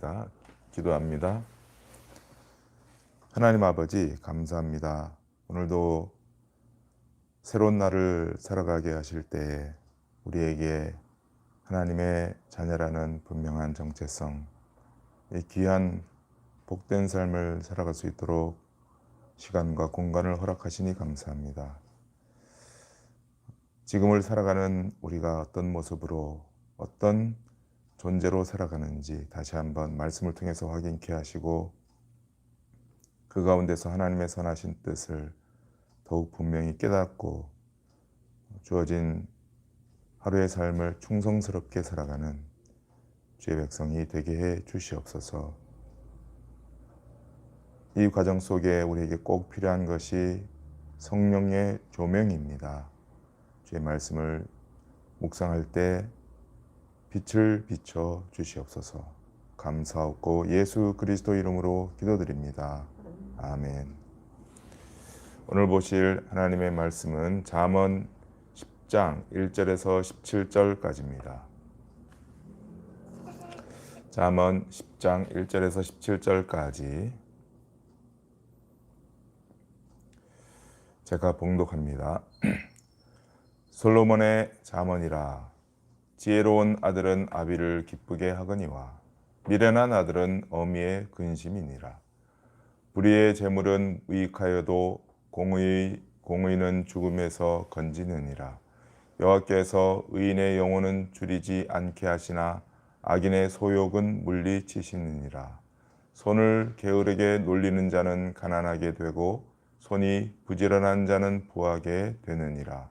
하겠습니다. 기도합니다. 하나님 아버지 감사합니다. 오늘도 새로운 날을 살아가게 하실 때에 우리에게 하나님의 자녀라는 분명한 정체성, 이 귀한 복된 삶을 살아갈 수 있도록 시간과 공간을 허락하시니 감사합니다. 지금을 살아가는 우리가 어떤 모습으로 어떤 존재로 살아가는지 다시 한번 말씀을 통해서 확인케 하시고 그 가운데서 하나님의 선하신 뜻을 더욱 분명히 깨닫고 주어진 하루의 삶을 충성스럽게 살아가는 주의 백성이 되게 해 주시옵소서. 이 과정 속에 우리에게 꼭 필요한 것이 성령의 조명입니다. 주의 말씀을 묵상할 때 빛을 비춰 주시옵소서. 감사하고 예수 그리스도 이름으로 기도드립니다. 아멘. 오늘 보실 하나님의 말씀은 잠언 10장 1절에서 17절까지입니다. 잠언 10장 1절에서 17절까지 제가 봉독합니다. 솔로몬의 잠언이라 지혜로운 아들은 아비를 기쁘게 하거니와 미련한 아들은 어미의 근심이니라. 불의의 재물은 유익하여도 공의 공의는 죽음에서 건지느니라. 여호와께서 의인의 영혼은 줄이지 않게 하시나 악인의 소욕은 물리치시느니라. 손을 게으르게 놀리는 자는 가난하게 되고 손이 부지런한 자는 부하게 되느니라.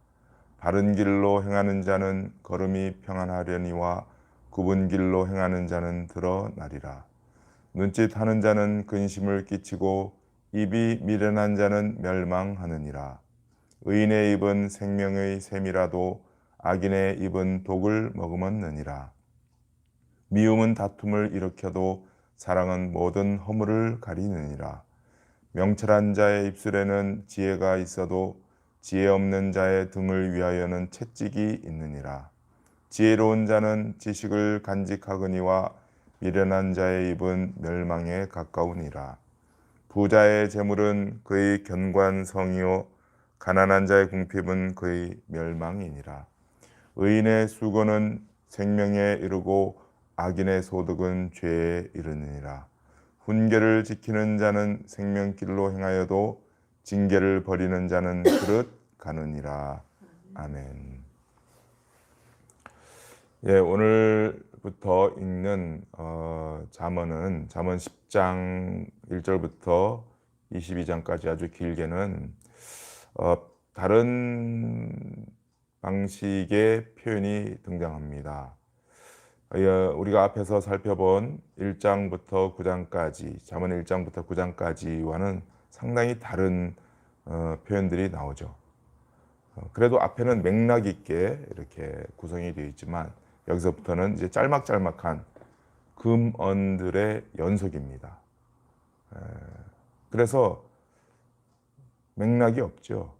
바른 길로 행하는 자는 걸음이 평안하려니와 굽은 길로 행하는 자는 드러나리라. 눈짓 하는 자는 근심을 끼치고 입이 미련한 자는 멸망하느니라. 의인의 입은 생명의 샘이라도 악인의 입은 독을 머금었느니라. 미움은 다툼을 일으켜도 사랑은 모든 허물을 가리느니라. 명철한 자의 입술에는 지혜가 있어도 지혜 없는 자의 등을 위하여는 채찍이 있느니라. 지혜로운 자는 지식을 간직하거니와 미련한 자의 입은 멸망에 가까우니라. 부자의 재물은 그의 견관성이요 가난한 자의 궁핍은 그의 멸망이니라. 의인의 수고는 생명에 이르고 악인의 소득은 죄에 이르느니라. 훈계를 지키는 자는 생명길로 행하여도 징계를 버리는 자는 그릇 가느니라. 아멘. 예, 오늘부터 읽는 어, 잠언은 잠언 10장 1절부터 22장까지 아주 길게는 어, 다른 방식의 표현이 등장합니다. 어, 우리가 앞에서 살펴본 1장부터 9장까지, 잠언 1장부터 9장까지와는 상당히 다른 어, 표현들이 나오죠. 어, 그래도 앞에는 맥락 있게 이렇게 구성이 되어 있지만 여기서부터는 이제 짤막짤막한 금언들의 연속입니다. 에, 그래서 맥락이 없죠.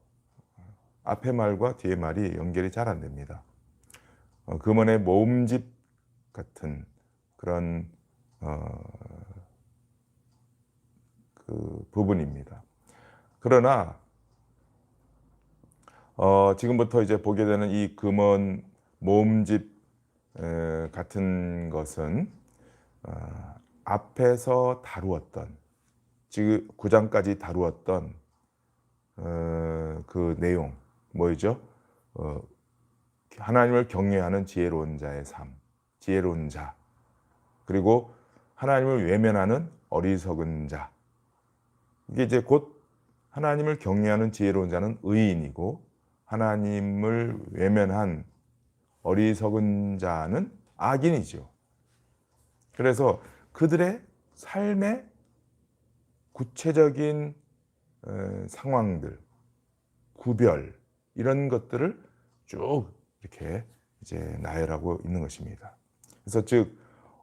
앞에 말과 뒤에 말이 연결이 잘 안 됩니다. 어, 금언의 모음집 같은 그런 어, 그 부분입니다. 그러나 어, 지금부터 이제 보게 되는 이 금원 모음집 에, 같은 것은 어, 앞에서 다루었던 지금 9장까지 다루었던 어, 그 내용 뭐죠? 어, 하나님을 경외하는 지혜로운 자의 삶, 지혜로운 자, 그리고 하나님을 외면하는 어리석은 자. 이게 이제 곧 하나님을 경외하는 지혜로운 자는 의인이고 하나님을 외면한 어리석은 자는 악인이죠. 그래서 그들의 삶의 구체적인 어, 상황들, 구별 이런 것들을 쭉 이렇게 이제 나열하고 있는 것입니다. 그래서 즉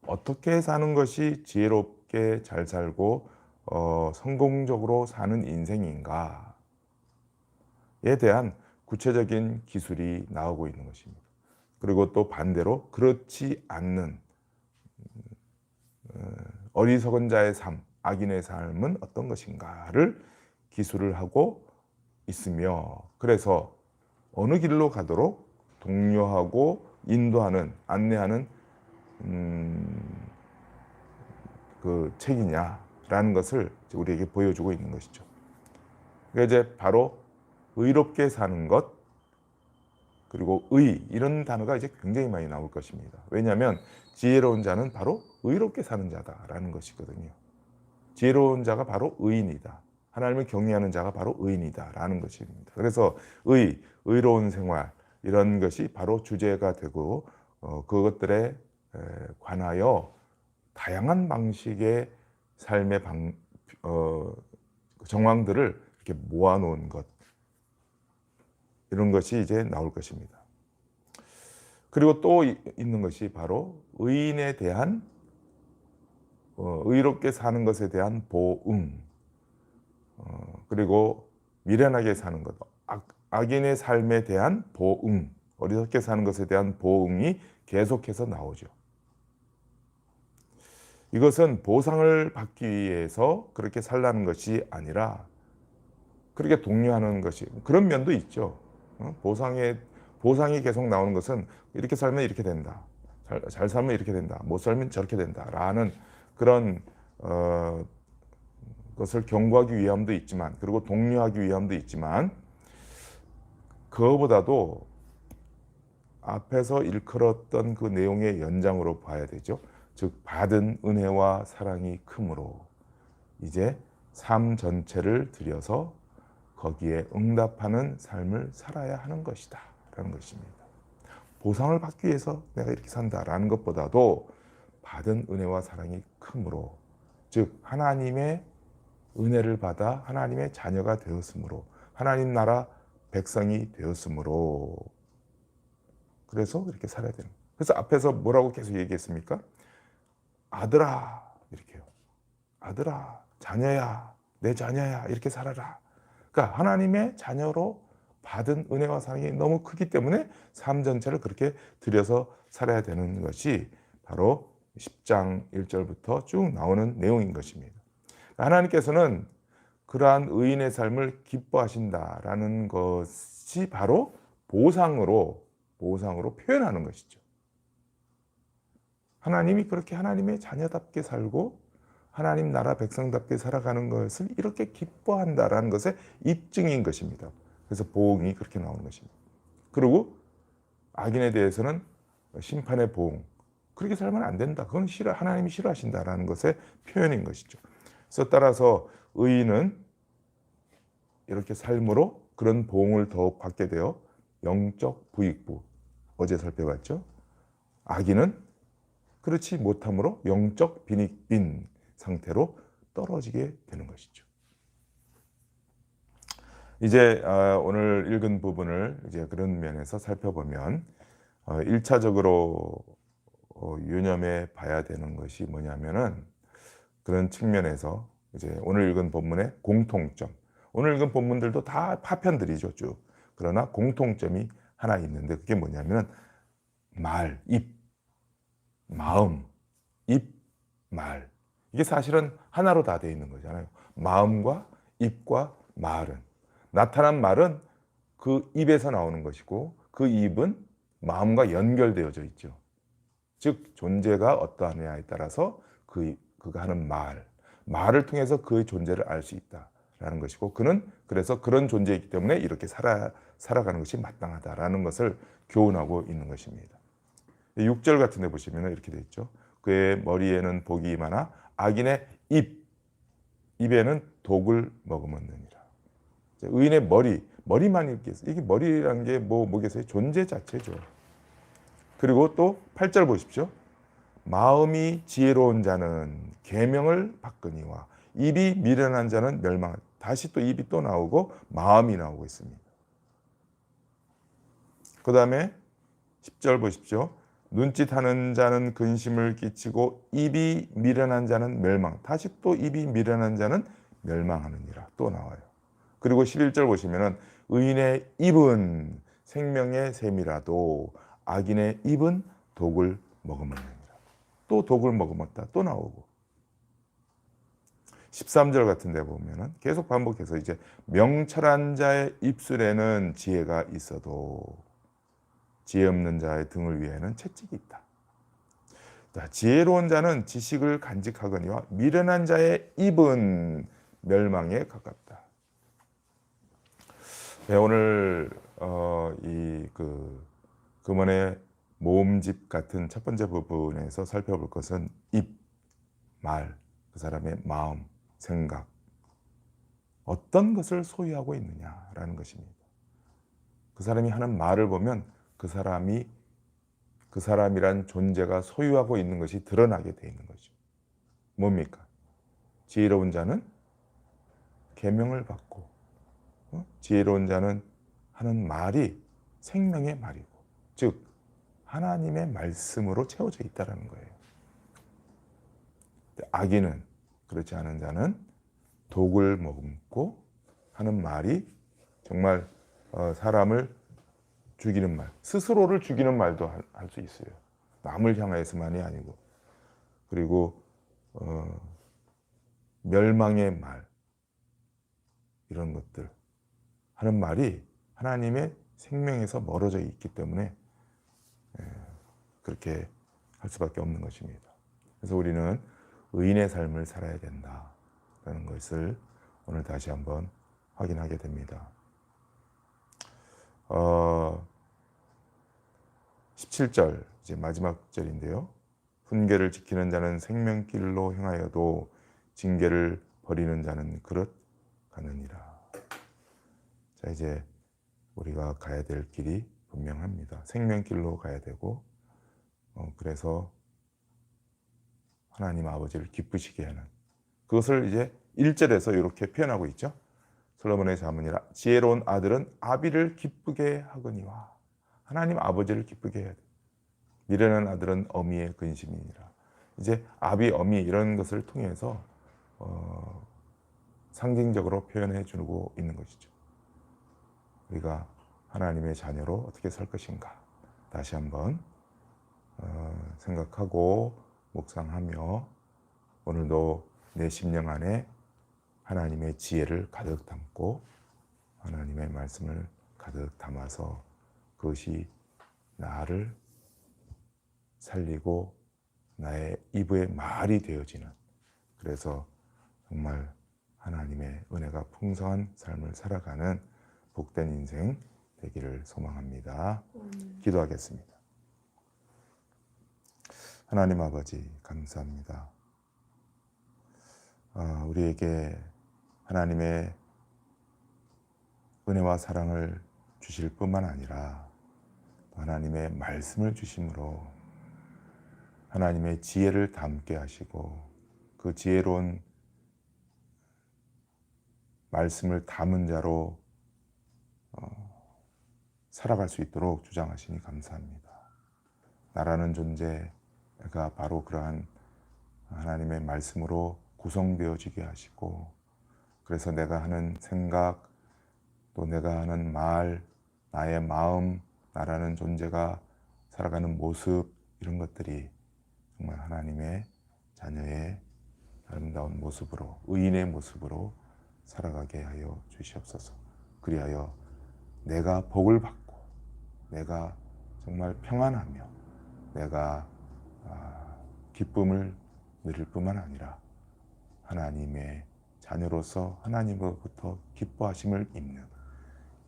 어떻게 사는 것이 지혜롭게 잘 살고 어, 성공적으로 사는 인생인가에 대한 구체적인 기술이 나오고 있는 것입니다. 그리고 또 반대로 그렇지 않는 어, 어리석은 자의 삶, 악인의 삶은 어떤 것인가를 기술을 하고 있으며 그래서 어느 길로 가도록 독려하고 인도하는 안내하는 음, 그 책이냐 라는 것을 우리에게 보여주고 있는 것이죠. 그러니까 이제 바로 의롭게 사는 것 그리고 의 이런 단어가 이제 굉장히 많이 나올 것입니다. 왜냐하면 지혜로운 자는 바로 의롭게 사는 자다라는 것이거든요. 지혜로운 자가 바로 의인이다. 하나님을 경외하는 자가 바로 의인이다라는 것입니다. 그래서 의, 의로운 생활 이런 것이 바로 주제가 되고 어, 그것들에 에, 관하여 다양한 방식의 삶의 방, 어, 정황들을 이렇게 모아놓은 것 이런 것이 이제 나올 것입니다. 그리고 또 이- 있는 것이 바로 의인에 대한 어, 의롭게 사는 것에 대한 보응 어, 그리고 미련하게 사는 것 악, 악인의 삶에 대한 보응 어리석게 사는 것에 대한 보응이 계속해서 나오죠. 이것은 보상을 받기 위해서 그렇게 살라는 것이 아니라 그렇게 독려하는 것이 그런 면도 있죠. 어? 보상에 보상이 계속 나오는 것은 이렇게 살면 이렇게 된다. 잘, 잘 살면 이렇게 된다. 못 살면 저렇게 된다라는 그런 어, 것을 경고하기 위함도 있지만 그리고 독려하기 위함도 있지만 그거보다도 앞에서 일컬었던 그 내용의 연장으로 봐야 되죠. 즉 받은 은혜와 사랑이 크므로 이제 삶 전체를 들여서 거기에 응답하는 삶을 살아야 하는 것이다. 라는 것입니다. 보상을 받기 위해서 내가 이렇게 산다라는 것보다도 받은 은혜와 사랑이 크므로 즉 하나님의 은혜를 받아 하나님의 자녀가 되었으므로 하나님 나라 백성이 되었으므로 그래서 이렇게 살아야 되는. 그래서 앞에서 뭐라고 계속 얘기했습니까? 아들아 이렇게요. 아들아 자녀야 내 자녀야 이렇게 살아라. 그러니까 하나님의 자녀로 받은 은혜와 사랑이 너무 크기 때문에 삶 전체를 그렇게 들여서 살아야 되는 것이 바로 10장 1절부터 쭉 나오는 내용인 것입니다. 하나님께서는 그러한 의인의 삶을 기뻐하신다라는 것이 바로 보상으로 보상으로 표현하는 것이죠. 하나님이 그렇게 하나님의 자녀답게 살고 하나님 나라 백성답게 살아가는 것을 이렇게 기뻐한다라는 것의 입증인 것입니다. 그래서 보응이 그렇게 나오는 것입니다. 그리고 악인에 대해서는 심판의 보응. 그렇게 살면 안 된다. 그건 싫어 하나님이 싫어하신다라는 것의 표현인 것이죠. 그래서 따라서 의인은 이렇게 삶으로 그런 보응을 더욱 받게 되어 영적 부익부 어제 살펴봤죠. 악인은 그렇지 못함으로 영적 빈익빈 상태로 떨어지게 되는 것이죠. 이제 어, 오늘 읽은 부분을 이제 그런 면에서 살펴보면 어, 1차적으로 어, 유념해 봐야 되는 것이 뭐냐면은 그런 측면에서 이제 오늘 읽은 본문의 공통점. 오늘 읽은 본문들도 다 파편들이죠, 쭉. 그러나 공통점이 하나 있는데 그게 뭐냐면 말, 입, 마음, 입, 말. 이게 사실은 하나로 다 되어 있는 거잖아요. 마음과 입과 말은 나타난 말은 그 입에서 나오는 것이고 그 입은 마음과 연결되어져 있죠. 즉 존재가 어떠하느냐에 따라서 그 그가 하는 말, 말을 통해서 그의 존재를 알 수 있다 라는 것이고 그는 그래서 그런 존재이기 때문에 이렇게 살아 살아가는 것이 마땅하다라는 것을 교훈하고 있는 것입니다. 6절 같은 데 보시면 이렇게 돼 있죠. 그의 머리에는 복이 많아 악인의 입 입에는 독을 머금었느니라. 의인의 머리 머리만 있어요. 이게 머리라는 게 뭐 뭐겠어요? 존재 자체죠. 그리고 또 8절 보십시오. 마음이 지혜로운 자는 계명을 받거니와 입이 미련한 자는 멸망. 다시 또 입이 또 나오고 마음이 나오고 있습니다. 그 다음에 10절 보십시오. 눈짓하는 자는 근심을 끼치고 입이 미련한 자는 멸망. 다시 또 입이 미련한 자는 멸망하느니라. 또 나와요. 그리고 11절 보시면은 의인의 입은 생명의 샘이라도 악인의 입은 독을 먹으느니라. 또 독을 먹으었다. 또 나오고. 13절 같은 데 보면은 계속 반복해서 이제 명철한 자의 입술에는 지혜가 있어도 지혜 없는 자의 등을 위해는 채찍이 있다. 자, 지혜로운 자는 지식을 간직하거니와 미련한 자의 입은 멸망에 가깝다. 네, 오늘 어, 이그 금원의 모음집 같은 첫 번째 부분에서 살펴볼 것은 입, 말, 그 사람의 마음, 생각, 어떤 것을 소유하고 있느냐라는 것입니다. 그 사람이 하는 말을 보면 그 사람이 그 사람이란 존재가 소유하고 있는 것이 드러나게 돼 있는 거죠. 뭡니까? 지혜로운 자는 계명을 받고 어? 지혜로운 자는 하는 말이 생명의 말이고 즉 하나님의 말씀으로 채워져 있다라는 거예요. 악인은 그렇지 않은 자는 독을 머금고 하는 말이 정말 어, 사람을 죽이는 말, 스스로를 죽이는 말도 할 수 있어요. 남을 향하여서만이 아니고 그리고 어, 멸망의 말 이런 것들 하는 말이 하나님의 생명에서 멀어져 있기 때문에 예, 그렇게 할 수밖에 없는 것입니다. 그래서 우리는 의인의 삶을 살아야 된다라는 것을 오늘 다시 한번 확인하게 됩니다. 어, 17절 이제 마지막 절인데요. 훈계를 지키는 자는 생명길로 행하여도 징계를 버리는 자는 그릇 가느니라. 자 이제 우리가 가야 될 길이 분명합니다. 생명길로 가야 되고 어, 그래서 하나님 아버지를 기쁘시게 하는 그것을 이제 1절에서 이렇게 표현하고 있죠. 솔로몬의 자문이라 지혜로운 아들은 아비를 기쁘게 하거니와 하나님 아버지를 기쁘게 해야 돼. 미련한 아들은 어미의 근심이니라. 이제 아비, 어미 이런 것을 통해서 어, 상징적으로 표현해 주고 있는 것이죠. 우리가 하나님의 자녀로 어떻게 살 것인가 다시 한번 어, 생각하고 묵상하며 오늘도 내 심령 안에 하나님의 지혜를 가득 담고 하나님의 말씀을 가득 담아서 그것이 나를 살리고 나의 이브의 말이 되어지는 그래서 정말 하나님의 은혜가 풍성한 삶을 살아가는 복된 인생 되기를 소망합니다. 기도하겠습니다. 하나님 아버지 감사합니다. 아, 우리에게 하나님의 은혜와 사랑을 주실 뿐만 아니라 하나님의 말씀을 주심으로 하나님의 지혜를 담게 하시고 그 지혜로운 말씀을 담은 자로 어, 살아갈 수 있도록 주장하시니 감사합니다. 나라는 존재가 바로 그러한 하나님의 말씀으로 구성되어지게 하시고 그래서 내가 하는 생각 또 내가 하는 말 나의 마음 나라는 존재가 살아가는 모습 이런 것들이 정말 하나님의 자녀의 아름다운 모습으로 의인의 모습으로 살아가게 하여 주시옵소서. 그리하여 내가 복을 받고 내가 정말 평안하며 내가 아, 기쁨을 누릴 뿐만 아니라 하나님의 자녀로서 하나님으로부터 기뻐하심을 입는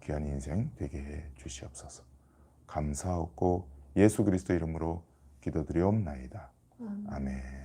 귀한 인생 되게 해 주시옵소서. 감사하고 예수 그리스도 이름으로 기도드리옵나이다. 아멘.